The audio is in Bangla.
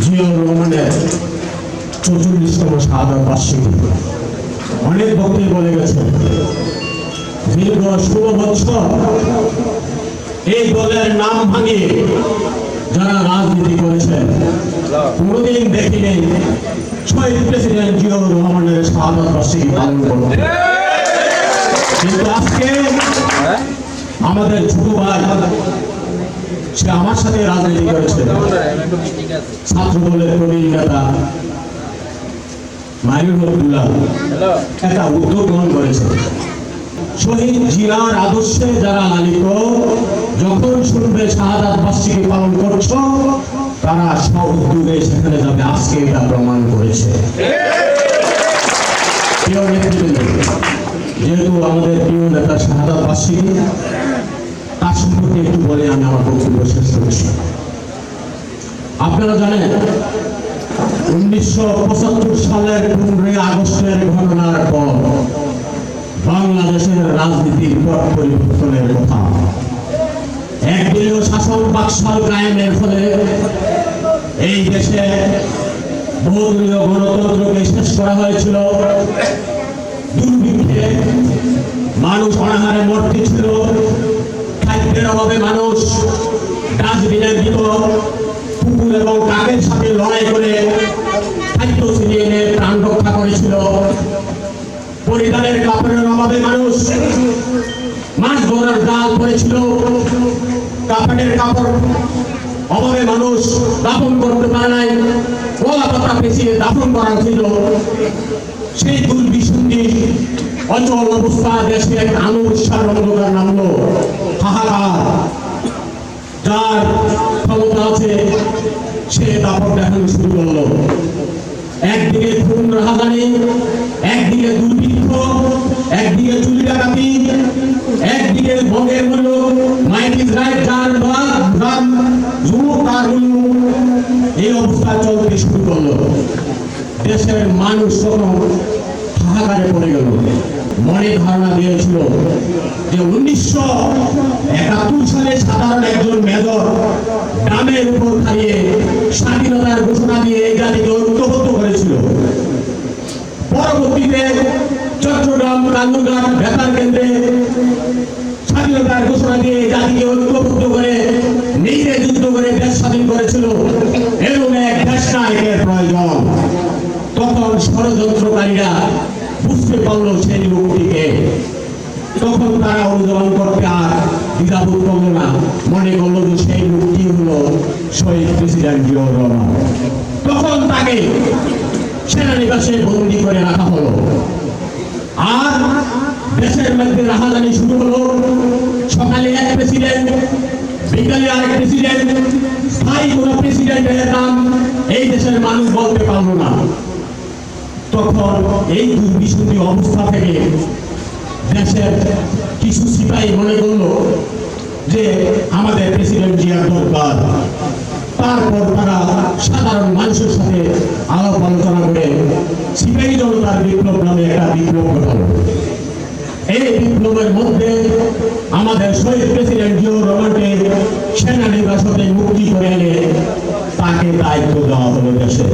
জিয়াউর রহমানের চৌচল্লিশতম শাহাদ বার্ষিকী। অনেক বক্তব্য বলে গেছেন দীর্ঘ ষোলো বছর এই দলের নাম ভাঙিয়ে যারা রাজনীতি করেছেন কোনোদিন দেখিনি শহীদ প্রেসিডেন্ট জিয়াউর রহমানের শাহাদ বার্ষিকী পালন করতে। কিন্তু আজকে আমাদের ছোট ভাই সে আমার সাথে রাজনীতি করেছে। ছাত্র দলের প্রবীণ নেতা মাইনুল্লাহ একটা উদ্যোগ গ্রহণ করেছে। শহীদ জিয়ার আদর্শে যারা লালিত যখন শুনবে শাহাদাত বার্ষিকী পালন করছ তারা সব উদ্যোগে সেখানে যাবে। আজকে এটা প্রমাণ করেছে। যেহেতু আমাদের প্রিয় নেতা শাহাদাত বার্ষিকী তার সম্পর্কে একটু বলে আমি আমার বক্তব্য শেষ করছি জানেন? উনিশশো সালের পনেরোই আগস্টের ঘটনার পর বাংলাদেশের রাজনীতির পট পরিবর্তনের কথা। একদলীয় শাসন বাকশাল কায়েমের ফলে এই দেশে বহুদলীয় গণতন্ত্রকে শেষ করা হয়েছিল। দুর্ভিক্ষে মানুষ অনাহারে মরতেছিল খাদ্যের অভাবে মানুষ ডাস্টবিনের কুকুর এবং কাকের সাথে লড়াই করে খাদ্য ছিনিয়ে এনে প্রাণ রক্ষা করেছিল। পরিবারের কাপড়ের অভাবে মানুষ মাছ ধরার জাল করেছিল কাপড়ের কাপড় অভাবে মানুষ দাফন করতে পারে নাই। কলা পাতা পেঁচিয়ে দাফন করা ছিল। সেই দুর্বিসন্ধি, অচল অবস্থা, দেশে এক আনুষ্ঠান অন্ধকার একদিকে ভোগের মূল্য মাইক ইসরায়েল যার যার যুবক মূল্য এই অবস্থা চলতে শুরু মানুষ তখন হাহাকারে পড়ে গেল, মনে ধারণা দিয়েছিল যে উনিশশো একাত্তর সালে সাধারণ একজন মেজর গ্রামের উপর খাইয়ে স্বাধীনতার ঘোষণা দিয়ে এই জাতিকে ঐক্যবদ্ধ করেছিল। পরবর্তীতে চট্টগ্রাম কান্দুঘাট বেতার কেন্দ্রে স্বাধীনতার ঘোষণা দিয়ে জাতিকে ঐক্যবদ্ধ করে, নিজে যুদ্ধ করে দেশ স্বাধীন করেছিল, এরকম এক দেশ নায়কের প্রয়োজন। তখন ষড়যন্ত্রকারীরা বুঝতে পারল সেই লোকটিকে। তখন তারা অনুধাবন করতে আর দ্বিধাবোধ করল না। মনে করল যে সেই লোকটি হলো শহীদ প্রেসিডেন্ট জিয়াউর তখন তাকে সেনানিবাসে বন্দি করে রাখা হলো। আর দেশের মধ্যে রাহাজানি শুরু হলো। আরেক প্রেসিডেন্ট স্থায়ী কোন প্রেসিডেন্টের নাম এই দেশের মানুষ বলতে পারল না। তখন এই দুর্বিশুদ্ধি অবস্থা থেকে দেশের কিছু সিপাহী মনে করল যে আমাদের প্রেসিডেন্ট জিয়ার দরকার। তারপর তারা সাধারণ মানুষের সাথে আলাপ আলোচনা করে সিপাহী জনতার বিপ্লব নামে একটা বিপ্লব ঘটালো এই বিপ্লবের মধ্যে আমাদের শহীদ প্রেসিডেন্ট জিয়াউর রহমানকে সেনানিবাস হতে মুক্তি করে এনে তাকে দায়িত্ব দেওয়া হলো দেশে।